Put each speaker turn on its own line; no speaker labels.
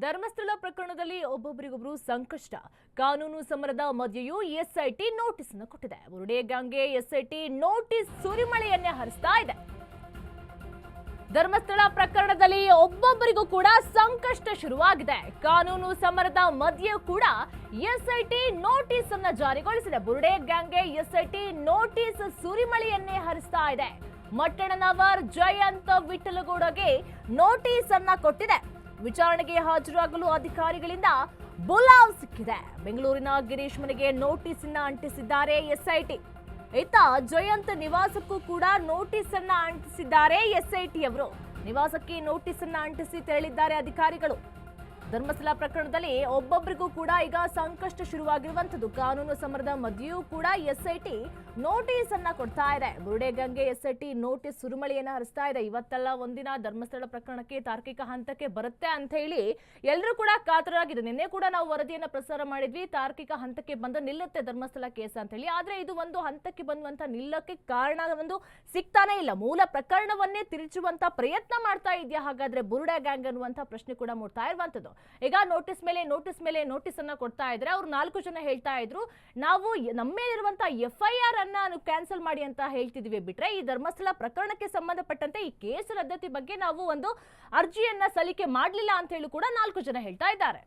ಧರ್ಮಸ್ಥಳ ಪ್ರಕರಣದಲ್ಲಿ ಒಬ್ಬೊಬ್ಬರಿಗೊಬ್ಬರು ಸಂಕಷ್ಟ. ಕಾನೂನು ಸಮರದ ಮಧ್ಯೆಯೂ ಎಸ್ಐಟಿ ನೋಟಿಸ್ ಅನ್ನು ಕೊಟ್ಟಿದೆ. ಬುರುಡೆ ಗ್ಯಾಂಗ್ಗೆ ಎಸ್ಐಟಿ ನೋಟಿಸ್ ಸುರಿಮಳೆಯನ್ನೇ ಹರಿಸ್ತಾ ಇದೆ. ಧರ್ಮಸ್ಥಳ ಪ್ರಕರಣದಲ್ಲಿ ಒಬ್ಬೊಬ್ಬರಿಗೂ ಕೂಡ ಸಂಕಷ್ಟ ಶುರುವಾಗಿದೆ. ಕಾನೂನು ಸಮರದ ಮಧ್ಯೆ ಕೂಡ ಎಸ್ಐಟಿ ನೋಟಿಸ್ ಅನ್ನ ಜಾರಿಗೊಳಿಸಿದೆ. ಬುರುಡೆ ಗ್ಯಾಂಗ್ಗೆ ಎಸ್ಐಟಿ ನೋಟಿಸ್ ಸುರಿಮಳೆಯನ್ನೇ ಹರಿಸ್ತಾ ಇದೆ. ಮಟ್ಟಣ್ಣನವರ್ ಜಯಂತ್ ವಿಠಲಗೌಡಗೆ ನೋಟಿಸ್ ಅನ್ನ ಕೊಟ್ಟಿದೆ. ವಿಚಾರಣೆಗೆ ಹಾಜರಾಗಲು ಅಧಿಕಾರಿಗಳಿಂದ ಬುಲಾವ್ ಸಿಕ್ಕಿದೆ. ಬೆಂಗಳೂರಿನ ಗಿರೀಶ್ ಮನೆಗೆ ನೋಟಿಸ್ ಅನ್ನ ಅಂಟಿಸಿದ್ದಾರೆ ಎಸ್ಐಟಿ. ಇತ್ತ ಜಯಂತ್ ನಿವಾಸಕ್ಕೂ ಕೂಡ ನೋಟಿಸ್ ಅನ್ನ ಅಂಟಿಸಿದ್ದಾರೆ ಎಸ್ಐಟಿ ಅವರು. ನಿವಾಸಕ್ಕೆ ನೋಟಿಸ್ ಅನ್ನ ಅಂಟಿಸಿ ತೆರಳಿದ್ದಾರೆ ಅಧಿಕಾರಿಗಳು. ಧರ್ಮಸ್ಥಳ ಪ್ರಕರಣದಲ್ಲಿ ಒಬ್ಬೊಬ್ಬರಿಗೂ ಕೂಡ ಈಗ ಸಂಕಷ್ಟ ಶುರುವಾಗಿರುವಂಥದ್ದು. ಕಾನೂನು ಸಮರದ ಮಧ್ಯೆಯೂ ಕೂಡ ಎಸ್ಐಟಿ ನೋಟಿಸ್ ಅನ್ನ ಕೊಡ್ತಾ ಇದೆ. ಬುರುಡೆ ಗಂಗೆ ಎಸ್ಐಟಿ ನೋಟಿಸ್ ಸುರುಮಳೆಯನ್ನ ಹರಿಸ್ತಾ ಇದೆ. ಇವತ್ತೆಲ್ಲ ಒಂದಿನ ಧರ್ಮಸ್ಥಳ ಪ್ರಕರಣಕ್ಕೆ ತಾರ್ಕಿಕ ಹಂತಕ್ಕೆ ಬರುತ್ತೆ ಅಂತ ಹೇಳಿ ಎಲ್ಲರೂ ಕೂಡ ಕಾತರಾಗಿದೆ ನಿನ್ನೆ ಕೂಡ ನಾವು ವರದಿಯನ್ನ ಪ್ರಸಾರ ಮಾಡಿದ್ವಿ. ತಾರ್ಕಿಕ ಹಂತಕ್ಕೆ ಬಂದು ನಿಲ್ಲುತ್ತೆ ಧರ್ಮಸ್ಥಳ ಕೇಸ್ ಅಂತ ಹೇಳಿ. ಆದ್ರೆ ಇದು ಒಂದು ಹಂತಕ್ಕೆ ಬಂದುವಂತ ನಿಲ್ಲಕ್ಕೆ ಕಾರಣ ಒಂದು ಸಿಗ್ತಾನೆ ಇಲ್ಲ. ಮೂಲ ಪ್ರಕರಣವನ್ನೇ ತಿರುಚುವಂತ ಪ್ರಯತ್ನ ಮಾಡ್ತಾ ಇದೆಯಾ ಹಾಗಾದ್ರೆ ಬುರುಡೆ ಗ್ಯಾಂಗ್ ಅನ್ನುವಂತ ಪ್ರಶ್ನೆ ಕೂಡ ಮೂಡ್ತಾ ಇರುವಂತದ್ದು. ಈಗ ನೋಟಿಸ್ ಮೇಲೆ ನೋಟಿಸ್ ಮೇಲೆ ನೋಟಿಸ್ ಅನ್ನ ಕೊಡ್ತಾ ಇದ್ರೆ ಅವ್ರು ನಾಲ್ಕು ಜನ ಹೇಳ್ತಾ ಇದ್ರು. ನಾವು ಯ- ನಮ್ಮ ಅನ್ನ ಕ್ಯಾನ್ಸಲ್ ಮಾಡಿ ಅಂತ ಹೇಳ್ತಿದ್ವಿ ಬಿಟ್ರೆ, ಈ ಧರ್ಮಸ್ಥಳ ಪ್ರಕರಣಕ್ಕೆ ಸಂಬಂಧಪಟ್ಟಂತೆ ಈ ಕೇಸ್ ರದ್ದತಿ ಬಗ್ಗೆ ನಾವು ಒಂದು ಅರ್ಜಿಯನ್ನ ಸಲ್ಲಿಕೆ ಮಾಡಲಿಲ್ಲ ಅಂತ ಹೇಳಿ ಕೂಡ ನಾಲ್ಕು ಜನ ಹೇಳ್ತಾ ಇದ್ದಾರೆ.